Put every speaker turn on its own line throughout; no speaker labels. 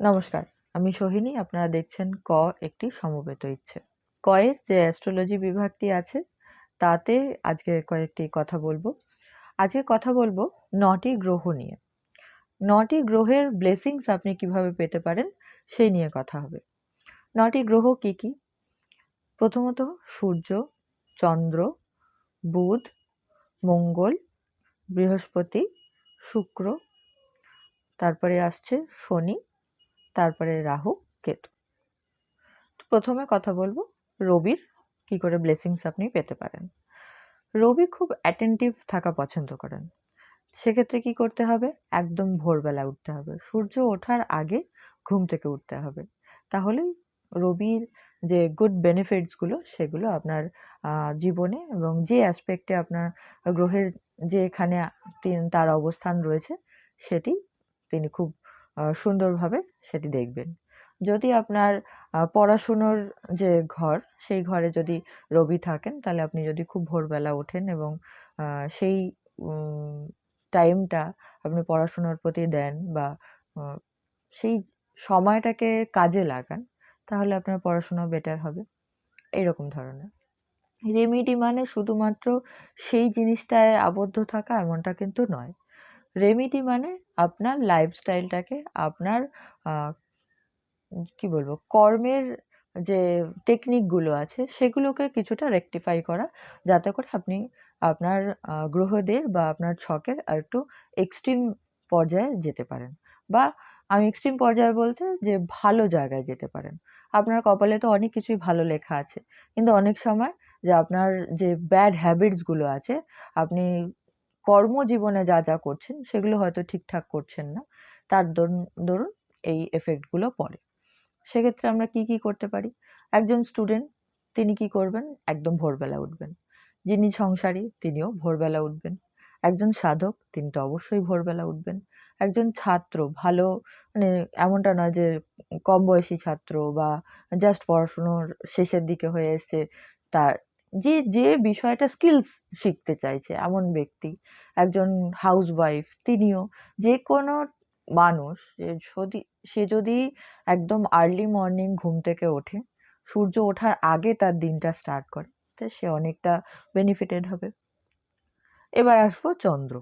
নমস্কার, আমি সোহিনী, আপনারা দেখছেন ক, একটি সমবেত ইচ্ছে। কয়ের যে অ্যাস্ট্রোলজি বিভাগটি আছে, তাতে আজকে কয়েকটি কথা বলব। আজকে কথা বলব নটি গ্রহ নিয়ে। নটি গ্রহের ব্লেসিংস আপনি কীভাবে পেতে পারেন, সেই নিয়ে কথা হবে। নটি গ্রহ কি কি? প্রথমত সূর্য, চন্দ্র, বুধ, মঙ্গল, বৃহস্পতি, শুক্র, তারপরে আসছে শনি তারপরে রাহু, কেতু। প্রথমে কথা বলব রবির কি করে ব্লেসিংস আপনি পেতে পারেন। রবি খুব অ্যাটেন্টিভ থাকা পছন্দ করেন। সেক্ষেত্রে কি করতে হবে? একদম ভোরবেলা উঠতে হবে। সূর্য ওঠার আগে ঘুম থেকে উঠতে হবে। তাহলেই রবির যে গুড বেনিফিটসগুলো সেগুলো আপনার জীবনে এবং যে অ্যাসপেক্টে আপনার গ্রহের যে এখানে তার অবস্থান রয়েছে, সেটি তিনি খুব সুন্দরভাবে সেটি দেখবেন। যদি আপনার পড়াশুনোর যে ঘর, সেই ঘরে যদি রবি থাকেন, তাহলে আপনি যদি খুব ভোরবেলা ওঠেন এবং সেই টাইমটা আপনি পড়াশুনোর প্রতি দেন বা সেই সময়টাকে কাজে লাগান, তাহলে আপনার পড়াশোনা বেটার হবে। এইরকম ধরনের। রেমিডি মানে শুধুমাত্র সেই জিনিসটায় আবদ্ধ থাকা এমনটা কিন্তু নয়। রেমিডি মানে আপনার লাইফস্টাইলটাকে আপনার কি বলব, কর্মের যে টেকনিকগুলো আছে সেগুলোকে কিছুটা রেকটিফাই করা যাতে করে আপনি আপনার গ্রহদের বা আপনার ছকের আর একটু এক্সট্রিম পর্যায়ে যেতে পারেন। বা আমি এক্সট্রিম পর্যায়ে বলতে যে ভালো জায়গায় যেতে পারেন। আপনার কপালে তো অনেক কিছুই ভালো লেখা আছে। কিন্তু অনেক সময় যে আপনার যে ব্যাড হ্যাবিটসগুলো আছে, আপনি কর্মজীবনে যা যা করছেন, সেগুলো হয়তো ঠিকঠাক করছেন না। তার দরুন এই এফেক্টগুলো পড়ে। সেক্ষেত্রে আমরা কি কি করতে পারি? একজন স্টুডেন্ট তিনি কি করবেন? একদম ভোরবেলা উঠবেন। যিনি সংসারী, তিনিও ভোরবেলা উঠবেন। একজন সাধক, তিনি তো অবশ্যই ভোরবেলা উঠবেন। একজন ছাত্র, ভালো মানে এমনটা নয় যে কম বয়সী ছাত্র বা জাস্ট পড়াশুনোর শেষের দিকে হয়ে এসছে, তার যে যে বিষয়টা স্কিলস শিখতে চাইছে এমন ব্যক্তি, একজন হাউসওয়াইফ তিনিও যে কোনো মানুষ যদি, সে যদি একদম আর্লি মর্নিং ঘুম থেকে ওঠে, সূর্য ওঠার আগে তার দিনটা স্টার্ট করে, তো সে অনেকটা বেনিফিটেড হবে। এবার আসব চন্দ্র।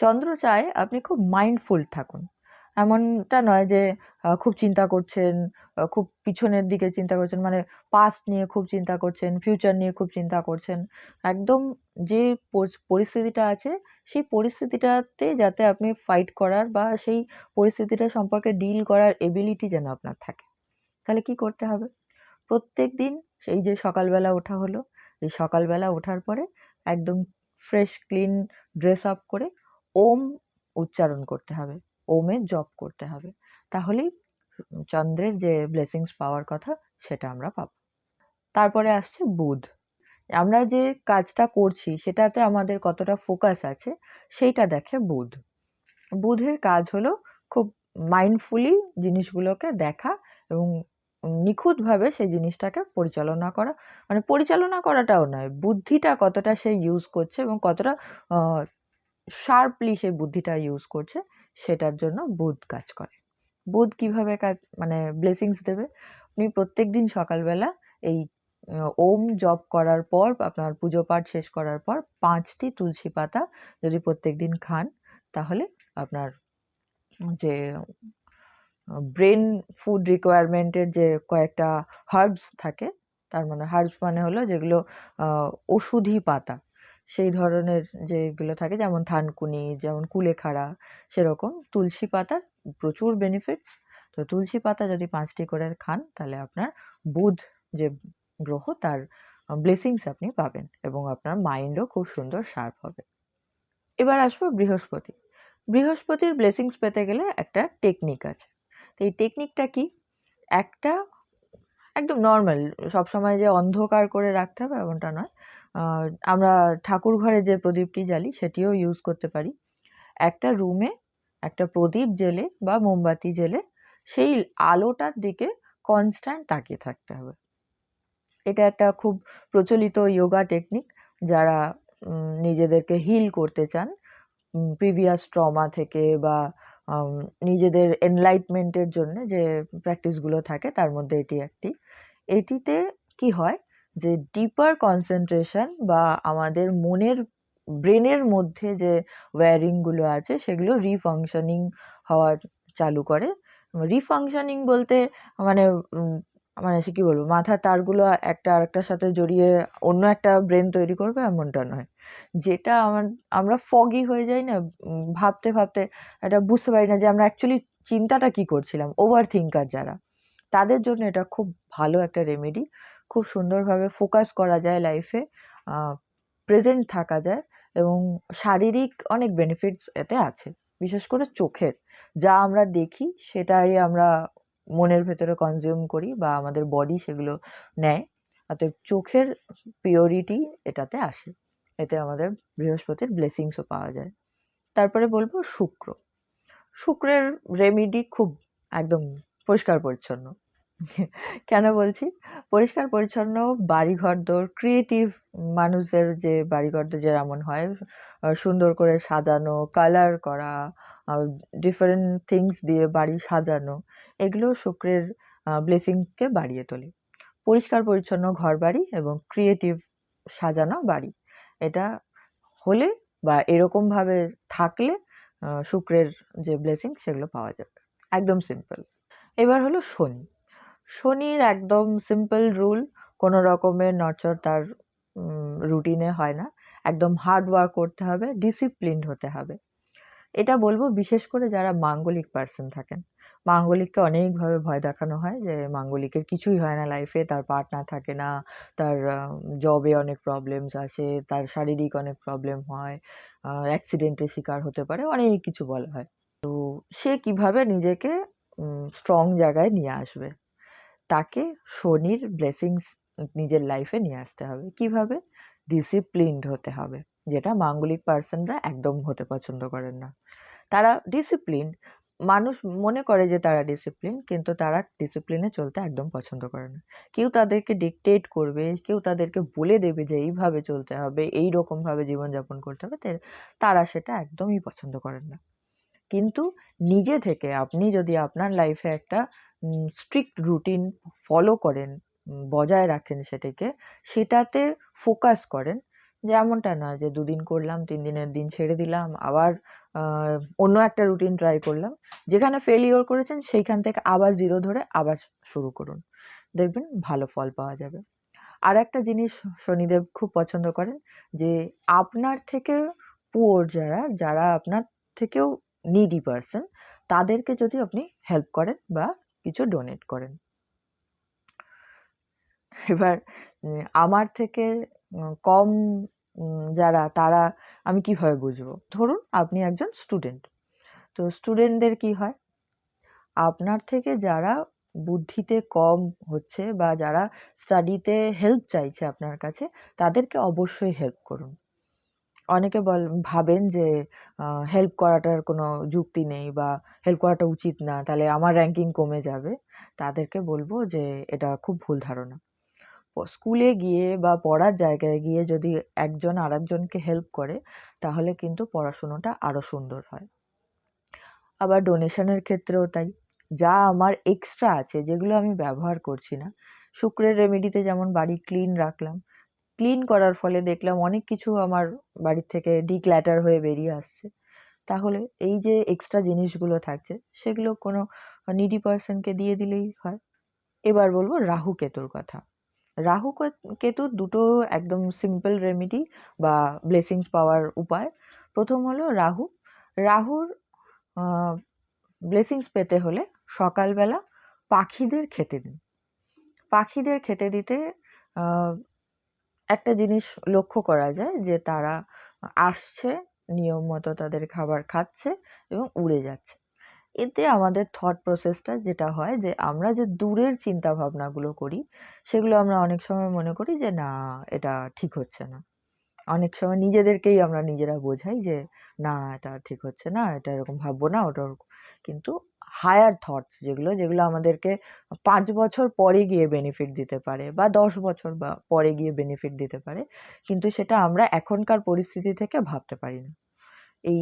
চন্দ্র চায় আপনি খুব মাইন্ডফুল থাকুন। এমনটা নয় যে খুব চিন্তা করছেন খুব পিছনের দিকে চিন্তা করছেন মানে পাস্ট নিয়ে খুব চিন্তা করছেন ফিউচার নিয়ে খুব চিন্তা করছেন। একদম যে পরিস্থিতিটা আছে, সেই পরিস্থিতিটাতে যাতে আপনি ফাইট করার বা সেই পরিস্থিতিটা সম্পর্কে ডিল করার এবিলিটি যেন আপনার থাকে। তাহলে কি করতে হবে? প্রত্যেক দিন সেই যে সকালবেলা ওঠা হলো, এই সকালবেলা ওঠার পরে একদম ফ্রেশ ক্লিন ড্রেস আপ করে ওম উচ্চারণ করতে হবে। ওমের জপ করতে হবে। তাহলেই চন্দ্রের যে ব্লেসিংস পাওয়ার কথা সেটা আমরা পাব। তারপরে আসছে বুধ। আমরা যে কাজটা করছি সেটাতে আমাদের কতটা ফোকাস আছে সেইটা দেখে বুধ। বুধের কাজ হলো খুব মাইন্ডফুলি জিনিসগুলোকে দেখা এবং নিখুঁতভাবে সেই জিনিসটাকে পরিচালনা করা। মানে পরিচালনা করাটাও নয়, বুদ্ধিটা কতটা সে ইউজ করছে এবং কতটা শার্পলি সেই বুদ্ধিটা ইউজ করছে, সেটার জন্য বুধ কাজ করে। বুধ কীভাবে কাজ মানে ব্লেসিংস দেবে? আপনি প্রত্যেক দিন সকালবেলা এই ওম জপ করার পর, আপনার পুজো পাঠ শেষ করার পর পাঁচটি তুলসী পাতা যদি প্রত্যেক দিন খান, তাহলে আপনার যে ব্রেন ফুড রিকোয়ারমেন্টের যে কয়েকটা হার্বস থাকে, তার মানে হার্বস মানে হলো যেগুলো ওষুধি পাতা। সেই ধরনের যেগুলো থাকে, যেমন থানকুনি, যেমন কুলেখাড়া, সেরকম। তুলসী পাতার প্রচুর বেনিফিটস তো তুলসী পাতা যদি পাঁচটি করে খান, তাহলে আপনার বুধ যে গ্রহ, তার ব্লেসিংস আপনি পাবেন এবং আপনার মাইন্ডও খুব সুন্দর শার্প হবে। এবার আসব বৃহস্পতি। বৃহস্পতির ব্লেসিংস পেতে গেলে একটা টেকনিক আছে। তো এই টেকনিকটা কি? একটা একদম নর্মাল সবসময় যে অন্ধকার করে রাখতে হবে, এমনটা নয়। আমরা ঠাকুর ঘরে যে প্রদীপটি জ্বালি, সেটিও ইউজ করতে পারি। একটা রুমে একটা প্রদীপ জেলে বা মোমবাতি জেলে সেই আলোটার দিকে কনস্ট্যান্ট তাকিয়ে থাকতে হবে। এটা একটা খুব প্রচলিত যোগা টেকনিক যারা নিজেদেরকে হিল করতে চান। প্রিভিয়াস ট্রমা থেকে বা নিজেদের এনলাইটমেন্টের জন্যে যে প্র্যাকটিসগুলো থাকে, তার মধ্যে এটি একটি। এটিতে কি হয় যে ডিপার কনসেনট্রেশন বা আমাদের মনের ব্রেনের মধ্যে যে ওয়্যারিংগুলো আছে সেগুলো রিফাংশনিং হওয়া চালু করে। রিফাংশনিং বলতে মানে মানে সে কি বলব মাথার তারগুলো একটা আরেকটার সাথে জড়িয়ে অন্য একটা ব্রেন তৈরি করবে এমনটা নয়। যেটা আমার আমরা foggy হয়ে যাই না ভাবতে, ভাবতে এটা বুঝতে পারি না যে আমরা অ্যাকচুয়ালি চিন্তাটা কি করছিলাম। ওভার থিংকার যারা, তাদের জন্য এটা খুব ভালো একটা রেমেডি। খুব সুন্দরভাবে ফোকাস করা যায় লাইফে, প্রেজেন্ট থাকা যায় এবং শারীরিক অনেক বেনিফিটস এতে আছে। বিশেষ করে চোখের। যা আমরা দেখি সেটাই আমরা মনের ভেতরে কনজিউম করি বা আমাদের বডি সেগুলো নেয়। অতএব চোখের পিওরিটি এটাতে আসে। এতে আমাদের বৃহস্পতির ব্লেসিংস ও পাওয়া যায়। তারপরে বলব শুক্র। শুক্রের রেমেডি খুব একদম পরিষ্কার-পরিচ্ছন্ন। কেন বলছি? পরিষ্কার-পরিচ্ছন্ন বাড়িঘরদোর ক্রিয়েটিভ মানুষদের যে বাড়িঘরদোর যেমন হয় সুন্দর করে সাজানো, কালার করা, ডিফারেন্ট থিংস দিয়ে বাড়ি সাজানো এগুলো শুক্রের আ ব্লেসিংকে বাড়িয়ে তোলে। পরিষ্কার-পরিচ্ছন্ন ঘরবাড়ি এবং ক্রিয়েটিভ সাজানো বাড়ি। এটা হলে বা এরকমভাবে থাকলে শুক্রের যে ব্লেসিং সেগুলো পাওয়া যাবে। একদম সিম্পল। এবার হলো শনি। শনির একদম সিম্পল রুল কোন রকমের নড়চড় তার রুটিনে হয় না। একদম হার্ড ওয়ার্ক করতে হবে, ডিসিপ্লিনড হতে হবে। এটা বলব বিশেষ করে যারা মাঙ্গলিক পারসন থাকেন। মাঙ্গলিককে অনেকভাবে ভয় দেখানো হয় যে মাঙ্গলিকের কিছুই হয় না লাইফে, তার পার্টনার থাকে না, তার জবে অনেক প্রবলেমস আসে, তার শারীরিক অনেক প্রবলেম হয়, অ্যাক্সিডেন্টের শিকার হতে পারে, অনেক কিছু বলা হয়। তো সে কীভাবে নিজেকে স্ট্রং জায়গায় নিয়ে আসবে? তাকে শনির ব্লেসিংস নিজের লাইফে নিয়ে আসতে হবে। কীভাবে? ডিসিপ্লিনড হতে হবে। যেটা মাঙ্গলিক পারসনরা একদম হতে পছন্দ করেন না। তারা ডিসিপ্লিনড মানুষ মনে করে যে তারা ডিসিপ্লিন কিন্তু তারা ডিসিপ্লিনে চলতে একদম পছন্দ করে না। কেউ তাদেরকে ডিকটেট করবে, কেউ তাদেরকে বলে দেবে যে এইভাবে চলতে হবে, এইরকমভাবে জীবনযাপন করতে হবে, তারা সেটা একদমই পছন্দ করেন না। কিন্তু নিজে থেকে আপনি যদি আপনার লাইফে একটা স্ট্রিক্ট রুটিন ফলো করেন, বজায় রাখেন সেটিকে, সেটাতে ফোকাস করেন, যে এমনটা না যে দুদিন করলাম, তিন দিনের দিন ছেড়ে দিলাম, আবার অন্য একটা রুটিন ট্রাই করলাম। যেখানে ফেইলিউর করেছেন সেইখান থেকে আবার 0 ধরে আবার শুরু করুন। দেখবেন ভালো ফল পাওয়া যাবে। আর একটা জিনিস শনিদেব খুব পছন্দ করেন যে আপনার থেকে পুয়ার যারা, যারা আপনার থেকেও নিডি পারসন তাদেরকে যদি আপনি হেল্প করেন বা কিছু ডোনেট করেন। এবার আমার থেকে কম যারা তারা আমি কীভাবে বুঝব? ধরুন আপনি একজন স্টুডেন্ট। তো স্টুডেন্টদের কি হয়? আপনার থেকে যারা বুদ্ধিতে কম হচ্ছে বা যারা স্টাডিতে হেল্প চাইছে আপনার কাছে, তাদেরকে অবশ্যই হেল্প করুন। অনেকে বল ভাবেন যে হেল্প করাটার কোনো যুক্তি নেই বা হেল্প করাটা উচিত না। তাহলে আমার র‍্যাংকিং কমে যাবে। তাদেরকে বলব যে এটা খুব ভুল ধারণা। স্কুলে গিয়ে বা পড়ার জায়গায় গিয়ে যদি একজন আরেকজনকে হেল্প করে, তাহলে কিন্তু পড়াশোনাটা আরও সুন্দর হয়। আবার ডোনেশনের ক্ষেত্রেও তাই। যা আমার এক্সট্রা আছে যেগুলো আমি ব্যবহার করছি না, শুক্রের রেমেডিতে যেমন বাড়ি ক্লিন রাখলাম। ক্লিন করার ফলে দেখলাম অনেক কিছু আমার বাড়ির থেকে ডিক্ল্যাটার হয়ে বেরিয়ে আসছে। তাহলে এই যে এক্সট্রা জিনিসগুলো থাকছে, সেগুলো কোনো নিডি পারসনকে দিয়ে দিলেই হয়। এবার বলব রাহু কেতুর কথা। রাহু কেত কেতুর দুটো একদম সিম্পল রেমেডি বা ব্লেসিংস পাওয়ার উপায়। প্রথম হলো রাহু। রাহুর ব্লেসিংস পেতে হলে সকালবেলা পাখিদের খেতে দিন। পাখিদের খেতে দিতে একটা জিনিস লক্ষ্য করা যায় যে তারা আসছে, নিয়ম মতো তাদের খাবার খাচ্ছে এবং উড়ে যাচ্ছে। এতে আমাদের থট প্রসেসটা যেটা হয় যে আমরা যে দূরের চিন্তাভাবনাগুলো করি, সেগুলো আমরা অনেক সময় মনে করি যে না এটা ঠিক হচ্ছে না। অনেক সময় নিজেদেরকেই আমরা নিজেরা বোঝাই যে না এটা ঠিক হচ্ছে না, এটা এরকম ভাববো না, ওটা। কিন্তু হায়ার থটস যেগুলো, যেগুলো আমাদেরকে পাঁচ বছর পরে গিয়ে বেনিফিট দিতে পারে বা ১০ বছর বা পরে গিয়ে বেনিফিট দিতে পারে। কিন্তু সেটা আমরা এখনকার পরিস্থিতি থেকে ভাবতে পারি না। এই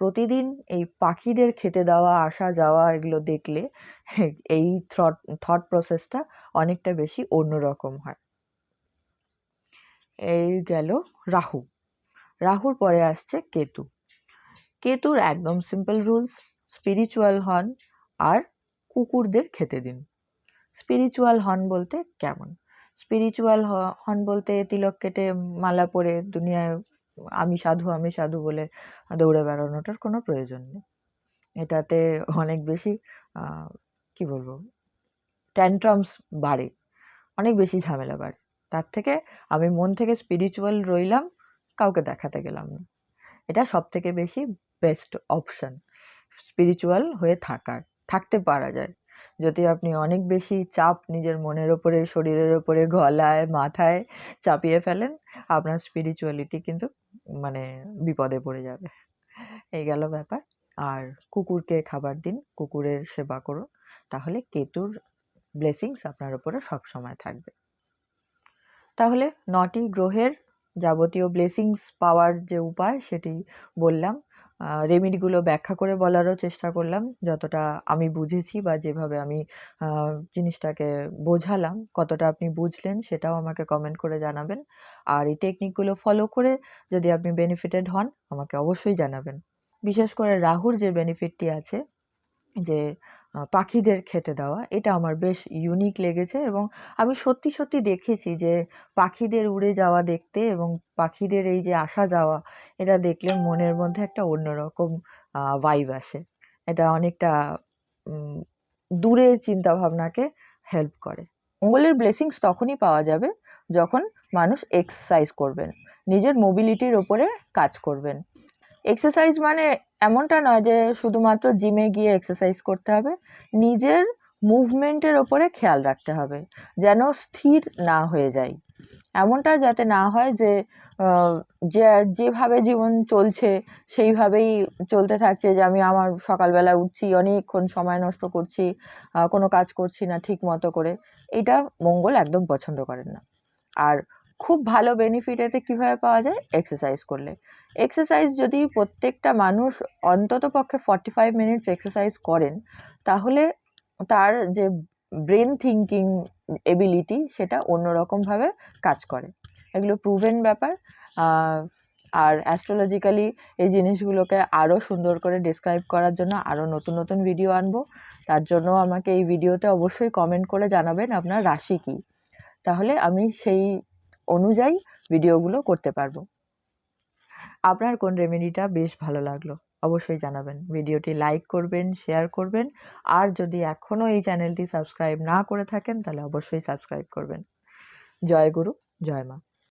প্রতিদিন এই পাখিদের খেতে দেওয়া আসা যাওয়া এগুলো দেখলে এই থ্রট থট প্রসেসটা অনেকটা বেশি অন্যরকম হয় এই গেল রাহু রাহুর পরে আসছে কেতু কেতুর একদম সিম্পল রুলস স্পিরিচুয়াল হন আর কুকুরদের খেতে দিন। স্পিরিচুয়াল হন বলতে কেমন? স্পিরিচুয়াল হন বলতে তিলক কেটে মালা পরে দুনিয়ায় আমি সাধু আমি সাধু বলে দৌড়ে বেড়ানোটার কোনো প্রয়োজন নেই। এটাতে অনেক বেশি কি বলব ট্যান্ট্রামস বাড়ে, অনেক বেশি ঝামেলা বাড়ে। তার থেকে আমি মন থেকে স্পিরিচুয়াল রইলাম, কাউকে দেখাতে গেলাম না। এটা সব থেকে বেশি বেস্ট অপশন স্পিরিচুয়াল হয়ে থাকার, থাকতে পারা যায়। যদি আপনি অনেক বেশি চাপ নিজের মনের ওপরে, শরীরের ওপরে, গলায়, মাথায় চাপিয়ে ফেলেন, আপনার স্পিরিচুয়ালিটি কিন্তু মানে বিপদে পড়ে যাবে। এই গেল ব্যাপার। আর কুকুরকে খাবার দিন, কুকুরের সেবা করুন। তাহলে কেতুর ব্লেসিংস আপনার উপরে সবসময় থাকবে। তাহলে নটি গ্রহের যাবতীয় ব্লেসিংস পাওয়ার যে উপায়, সেটি বললাম। রেমিডিগুলো ব্যাখ্যা করে বলারও চেষ্টা করলাম। যতটা আমি বুঝেছি বা যেভাবে আমি জিনিসটাকে বোঝালাম, কতটা আপনি বুঝলেন সেটাও আমাকে কমেন্ট করে জানাবেন। আর এই টেকনিকগুলো ফলো করে যদি আপনি বেনিফিটেড হন, আমাকে অবশ্যই জানাবেন। বিশেষ করে রাহুর যে বেনিফিটটি আছে, যে পাখিদের খেতে দেওয়া। এটা আমার বেশ ইউনিক লেগেছে এবং আমি সত্যি সত্যি দেখেছি যে পাখিদের উড়ে যাওয়া দেখতে এবং পাখিদের এই যে আসা যাওয়া, এটা দেখলে মনের মধ্যে একটা অন্যরকম ভাইব আসে। এটা অনেকটা দূরের চিন্তাভাবনাকে হেল্প করে। মঙ্গলের ব্লেসিংস তখনই পাওয়া যাবে যখন মানুষ এক্সারসাইজ করবেন। নিজের মোবিলিটির ওপরে কাজ করবেন। এক্সারসাইজ মানে এমনটা নয় যে শুধুমাত্র জিমে গিয়ে এক্সারসাইজ করতে হবে, নিজের মুভমেন্টের ওপরে খেয়াল রাখতে হবে, যেন স্থির না হয়ে যায় এমনটা যাতে না হয় যে যে যেভাবে জীবন চলছে, সেইভাবেই চলতে থাকছে যে আমি আমার সকালবেলা উঠছি, অনেকক্ষণ সময় নষ্ট করছি কোনো কাজ করছি না ঠিক মতো করে। এটা মঙ্গল একদম পছন্দ করেন না। আর খুব ভালো বেনিফিট এতে কীভাবে পাওয়া যায়? এক্সারসাইজ করলে। এক্সারসাইজ যদি প্রত্যেকটা মানুষ অন্তত পক্ষে ফর্টি ফাইভ মিনিটস এক্সারসাইজ করেন, তাহলে তার যে ব্রেন থিঙ্কিং এবিলিটি সেটা অন্যরকমভাবে কাজ করে। এগুলো প্রুভেন ব্যাপার। আর অ্যাস্ট্রোলজিক্যালি এই জিনিসগুলোকে আরও সুন্দর করে ডিসক্রাইব করার জন্য আরও নতুন নতুন ভিডিও আনব। তার জন্য আমাকে এই ভিডিওতে অবশ্যই কমেন্ট করে জানাবেন আপনার রাশি কী। তাহলে আমি সেই অনুযায়ী ভিডিওগুলো করতে পারব। আপনার কোন রেমেডিটা বেশ ভালো লাগল অবশ্যই জানাবেন। ভিডিওটি লাইক করবেন, শেয়ার করবেন, আর যদি এখনও এই চ্যানেলটি সাবস্ক্রাইব না করে থাকেন তাহলে অবশ্যই সাবস্ক্রাইব করবেন। জয় গুরু, জয় মা।